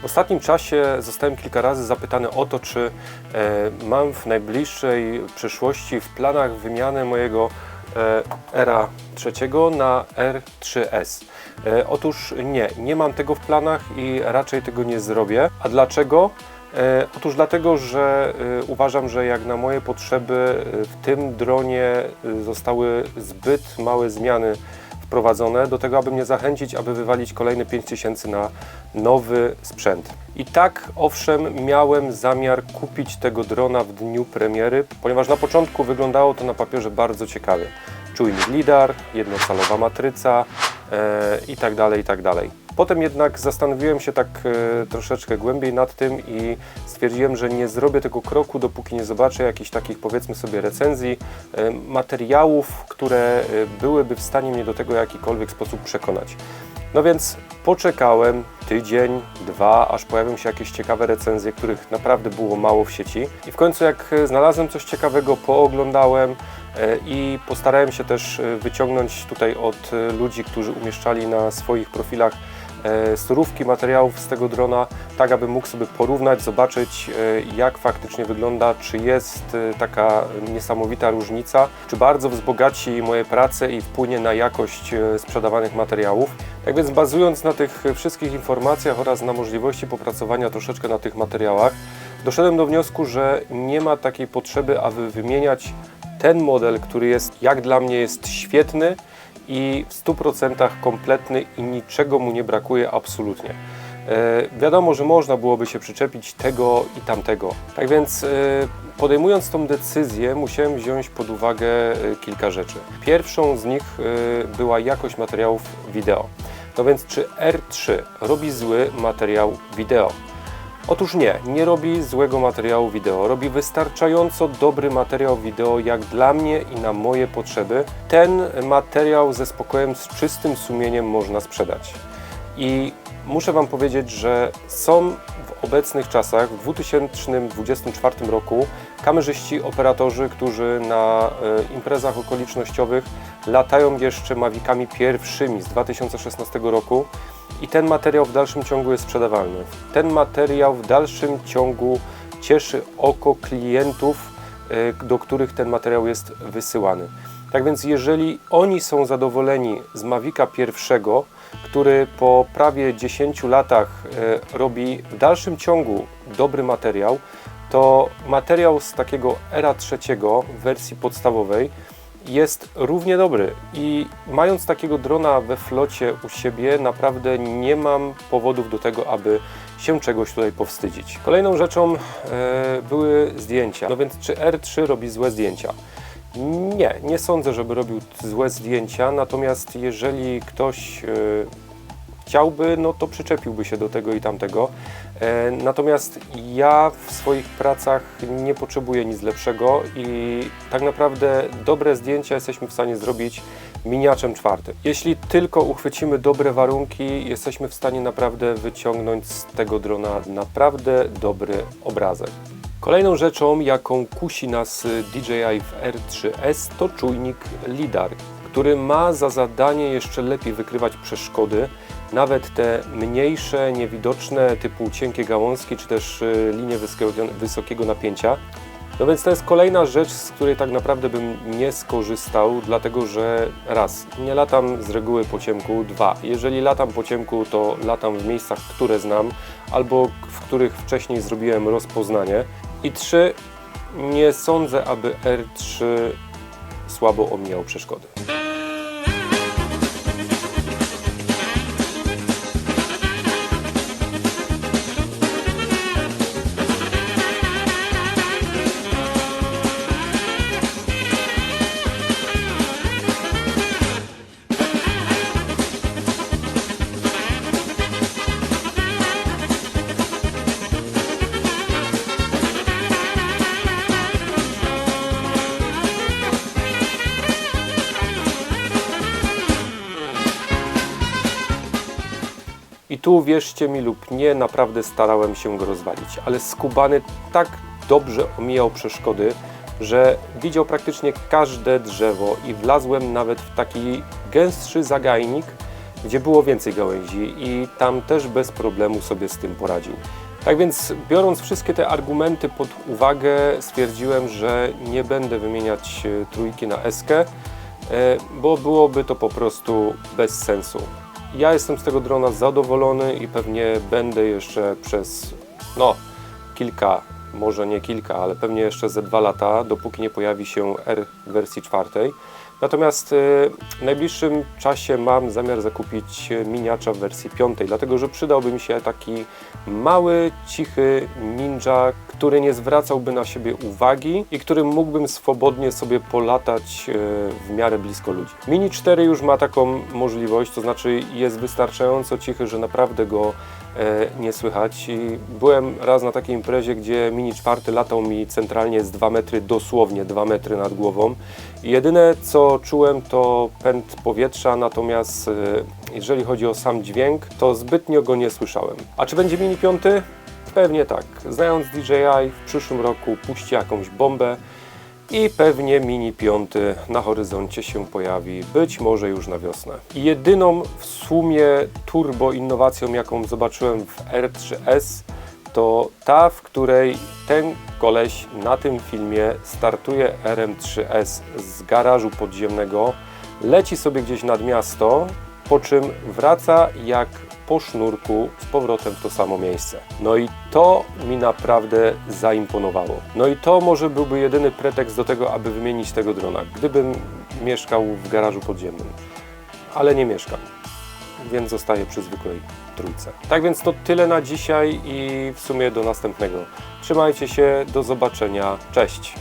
W ostatnim czasie zostałem kilka razy zapytany o to, czy e, mam w najbliższej przyszłości w planach wymianę mojego e, Era trzeciego na R3S. E, otóż nie, nie mam tego w planach i raczej tego nie zrobię. A dlaczego? Otóż dlatego, że uważam, że jak na moje potrzeby w tym dronie zostały zbyt małe zmiany wprowadzone do tego, aby mnie zachęcić, aby wywalić kolejne 5000 na nowy sprzęt. I tak, owszem, miałem zamiar kupić tego drona w dniu premiery, ponieważ na początku wyglądało to na papierze bardzo ciekawie. Czujnik LIDAR, jednocalowa matryca e, i tak dalej, i tak dalej. Potem jednak zastanowiłem się tak e, troszeczkę głębiej nad tym i stwierdziłem, że nie zrobię tego kroku, dopóki nie zobaczę jakichś takich powiedzmy sobie recenzji, e, materiałów, które e, byłyby w stanie mnie do tego w jakikolwiek sposób przekonać. No więc poczekałem tydzień, dwa, aż pojawią się jakieś ciekawe recenzje, których naprawdę było mało w sieci. I w końcu jak znalazłem coś ciekawego, pooglądałem i postarałem się też wyciągnąć tutaj od ludzi, którzy umieszczali na swoich profilach surówki materiałów z tego drona, tak aby mógł sobie porównać, zobaczyć e, jak faktycznie wygląda, czy jest e, taka niesamowita różnica, czy bardzo wzbogaci moje prace i wpłynie na jakość e, sprzedawanych materiałów. Tak więc bazując na tych wszystkich informacjach oraz na możliwości popracowania troszeczkę na tych materiałach, doszedłem do wniosku, że nie ma takiej potrzeby, aby wymieniać ten model, który jest jak dla mnie jest świetny i w 100% kompletny i niczego mu nie brakuje absolutnie. E, wiadomo, że można byłoby się przyczepić tego i tamtego. Tak więc e, podejmując tą decyzję musiałem wziąć pod uwagę e, kilka rzeczy. Pierwszą z nich była jakość materiałów wideo. No więc czy R3 robi zły materiał wideo? Otóż nie, nie robi złego materiału wideo. Robi wystarczająco dobry materiał wideo jak dla mnie i na moje potrzeby. Ten materiał ze spokojem, z czystym sumieniem można sprzedać. I muszę Wam powiedzieć, że są w obecnych czasach, w 2024 roku, kamerzyści, operatorzy, którzy na e, imprezach okolicznościowych latają jeszcze Mavicami pierwszymi z 2016 roku i ten materiał w dalszym ciągu jest sprzedawalny. Ten materiał w dalszym ciągu cieszy oko klientów, e, do których ten materiał jest wysyłany. Tak więc jeżeli oni są zadowoleni z Mavica pierwszego, który po prawie 10 latach e, robi w dalszym ciągu dobry materiał, to materiał z takiego Era trzeciego w wersji podstawowej jest równie dobry i mając takiego drona we flocie u siebie naprawdę nie mam powodów do tego, aby się czegoś tutaj powstydzić. Kolejną rzeczą e, były zdjęcia. No więc czy R3 robi złe zdjęcia? Nie, nie sądzę, żeby robił złe zdjęcia, natomiast jeżeli ktoś e, chciałby, no to przyczepiłby się do tego i tamtego. E, Natomiast ja w swoich pracach nie potrzebuję nic lepszego i tak naprawdę dobre zdjęcia jesteśmy w stanie zrobić miniaczem czwartym. Jeśli tylko uchwycimy dobre warunki, jesteśmy w stanie naprawdę wyciągnąć z tego drona naprawdę dobry obrazek. Kolejną rzeczą, jaką kusi nas DJI w R3S to czujnik LIDAR, który ma za zadanie jeszcze lepiej wykrywać przeszkody, nawet te mniejsze, niewidoczne, typu cienkie gałązki, czy też y, linie wysokiego, napięcia. No więc to jest kolejna rzecz, z której tak naprawdę bym nie skorzystał, dlatego że raz, nie latam z reguły po ciemku, dwa, jeżeli latam po ciemku, to latam w miejscach, które znam, albo w których wcześniej zrobiłem rozpoznanie. I trzy, nie sądzę, aby R3 słabo omijał przeszkody. Tu wierzcie mi lub nie, naprawdę starałem się go rozwalić, ale skubany tak dobrze omijał przeszkody, że widział praktycznie każde drzewo i wlazłem nawet w taki gęstszy zagajnik gdzie było więcej gałęzi i tam też bez problemu sobie z tym poradził. Tak więc biorąc wszystkie te argumenty pod uwagę stwierdziłem, że nie będę wymieniać e, trójki na eskę, e, bo byłoby to po prostu bez sensu. Ja jestem z tego drona zadowolony i pewnie będę jeszcze przez no, kilka, może nie kilka, ale pewnie jeszcze ze dwa lata, dopóki nie pojawi się R wersji czwartej. Natomiast e, w najbliższym czasie mam zamiar zakupić e, miniacza w wersji piątej, dlatego że przydałby mi się taki mały, cichy ninja, który nie zwracałby na siebie uwagi i którym mógłbym swobodnie sobie polatać e, w miarę blisko ludzi. Mini 4 już ma taką możliwość, to znaczy jest wystarczająco cichy, że naprawdę go nie słychać. Byłem raz na takiej imprezie, gdzie Mini 4 latał mi centralnie z 2 metry, dosłownie 2 metry nad głową. Jedyne co czułem to pęd powietrza, natomiast e, jeżeli chodzi o sam dźwięk, to zbytnio go nie słyszałem. A czy będzie Mini 5? Pewnie tak. Znając DJI, w przyszłym roku puści jakąś bombę i pewnie Mini 5 na horyzoncie się pojawi, być może już na wiosnę. Jedyną w sumie turbo innowacją, jaką zobaczyłem w R3S, to ta, w której ten koleś na tym filmie startuje RM3S z garażu podziemnego, leci sobie gdzieś nad miasto, po czym wraca jak po sznurku z powrotem w to samo miejsce. No i to mi naprawdę zaimponowało. No i to może byłby jedyny pretekst do tego, aby wymienić tego drona, gdybym mieszkał w garażu podziemnym. Ale nie mieszkam, więc zostaję przy zwykłej trójce. Tak więc to tyle na dzisiaj i w sumie do następnego. Trzymajcie się, do zobaczenia, cześć!